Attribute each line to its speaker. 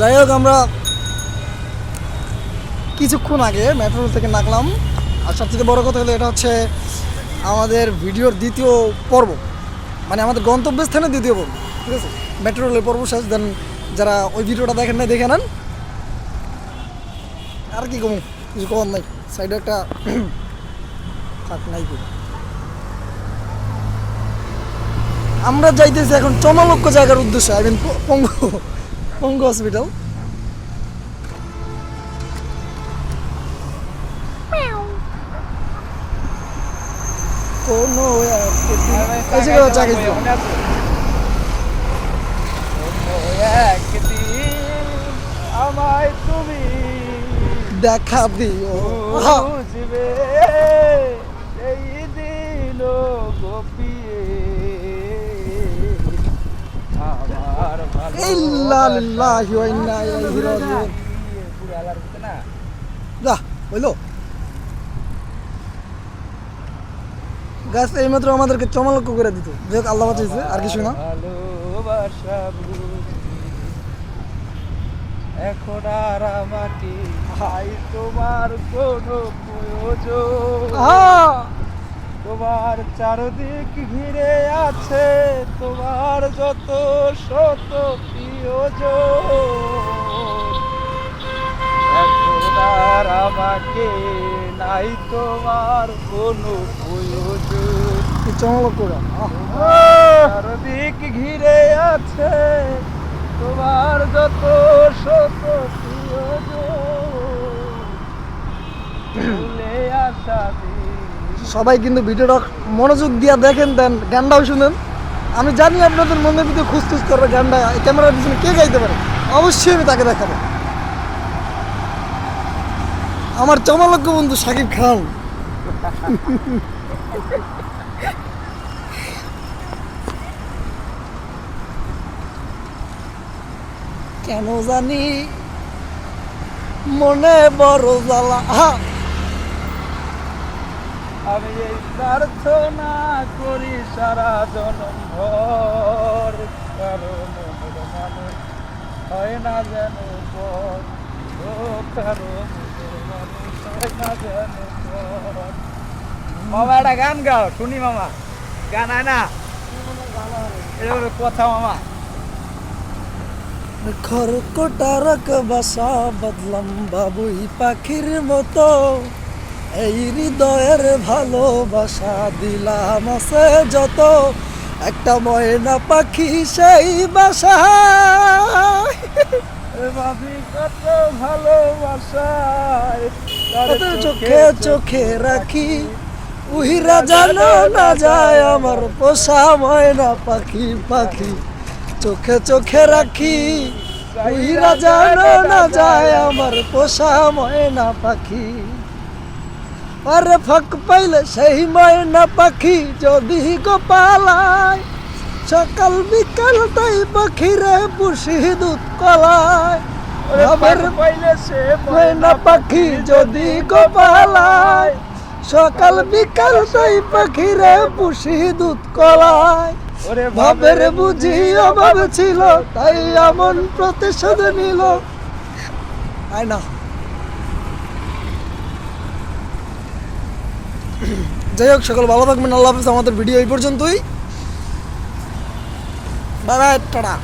Speaker 1: যাই হোক, আমরা কিছুক্ষণ আগে মেট্রো থেকে নাকলাম আর সবথেকে বড় কথা হলো, এটা হচ্ছে আমাদের ভিডিওর দ্বিতীয় পর্ব। মানে আমাদের গন্তব্যস্থানে দ্বিতীয় পর্ব, ঠিক আছে? মেট্রো রেলের পর্ব শেষ দেন যারা ওই ভিডিওটা দেখেন না দেখে নেন। আর কি কমু, কিছু কম নাই। সাইডে একটা থাক, নাই। আমরা যাইতেছি এখন চমালক্ষ জায়গার উদ্দেশ্যে আই মিন পঙ্গু। পঙ্গু হসপিটাল জায়গায় চা খাইছি।
Speaker 2: আমায় তুমি
Speaker 1: দেখা দিও
Speaker 2: বুঝবে এই দিন গোপিয়ে
Speaker 1: যা হইল গাছ এইমাত্র আমাদেরকে চমালক্ষ করে দিত। আল্লাহ আর কিছু না।
Speaker 2: এখন আর আমাকে হাই তোমার কোনো প্রয়োজন। তোমার চারদিক ঘিরে আছে তোমার যত শত এখন আমাকে নাই তোমার কোনো প্রয়োজন! চারদিক ঘিরে আছে তোমার যত শত
Speaker 1: সবাই কিন্তু ভিডিওটা মনোযোগ দিয়ে দেখেন দেন গানটাও শুনেন। আমি জানি আপনাদের মনের ভিতরে খুঁজতুস করবে গানটা ক্যামেরার পিছনে কে গাইতে পারে? অবশ্যই আমি তাকে দেখাবো। আমার চমালক্য বন্ধু সাকিব খান। কেন জানি মনে বড় জ্বালা!
Speaker 2: আমি এই প্রার্থনা করি সারা জনম ভর। কারও মনের মানুষ হয় না যেন পর। ও, কারও মনের মানুষ হয় না যেন পর। মামা, একটা গান গাও, শুনি মামা। গান হয় না? হলো কথা মামা।
Speaker 1: খরকোটারক বাসা বদলাম বাবুই পাখির মতো। এই হৃদয়ের ভালোবাসা দিলাম আছে যত। একটা ময়না পাখি সেই বাসা
Speaker 2: ভাবি কত ভালোবাসায়।
Speaker 1: চোখে চোখে রাখি। উহিরা জানো না যায় আমার পোষা ময়না পাখি পাখি। চোখে চোখে রাখি। উহিরা জানো না যায় আমার পোষা ময়না পাখি। আরে ফাঁক পাইলে সেই ময়না পাখি যদি গোপালায় সকাল বিকাল তাই পাখিরে পুষি দুধ কলায়।
Speaker 2: খবর পাইলে সে
Speaker 1: ময়না পাখি যদি গোপালায় সকাল বিকাল তাই পাখিরে পুষি দুধ কলায়।
Speaker 2: ওরে
Speaker 1: ভাবের বুঝি অভাব ছিল তাই এমন প্রতিশোধ নিল। আয় না যাই হোক সকল ভালো থাকবেন আল্লাহ হাফিজ। আমাদের ভিডিও এই পর্যন্তই। Bye tata.